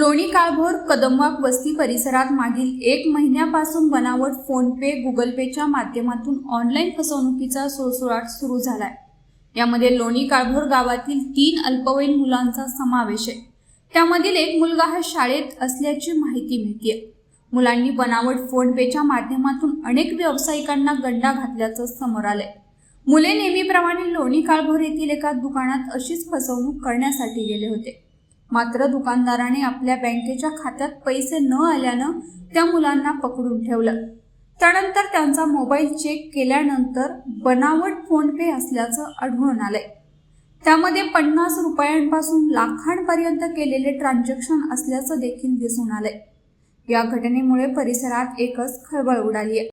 लोणी काळभोर कदमवाक वस्ती परिसरात मागील एक महिन्यापासून बनावट फोनपे गुगल पेच्या माध्यमातून ऑनलाईन फसवणुकीचा सुळसुळाट सुरू झालाय. यामध्ये लोणी काळभोर गावातील तीन अल्पवयीन मुलांचा समावेश आहे. त्यामधील एक मुलगा हा शाळेत असल्याची माहिती मिळते मुलांनी बनावट फोनपेच्या माध्यमातून अनेक व्यावसायिकांना गंडा घातल्याचं समोर आलंय. मुले नेहमीप्रमाणे लोणी काळभोर येथील एका दुकानात अशीच फसवणूक करण्यासाठी गेले होते. मात्र दुकानदाराने आपल्या बँकेच्या खात्यात पैसे न आल्यानं त्या मुलांना पकडून ठेवलं. त्यानंतर त्यांचा मोबाईल चेक केल्यानंतर बनावट फोनपे असल्याचं आढळून आलंय. त्यामध्ये पन्नास रुपयांपासून लाखांपर्यंत केलेले ट्रान्झॅक्शन असल्याचं देखील दिसून आलंय. या घटनेमुळे परिसरात एकच खळबळ उडाली आहे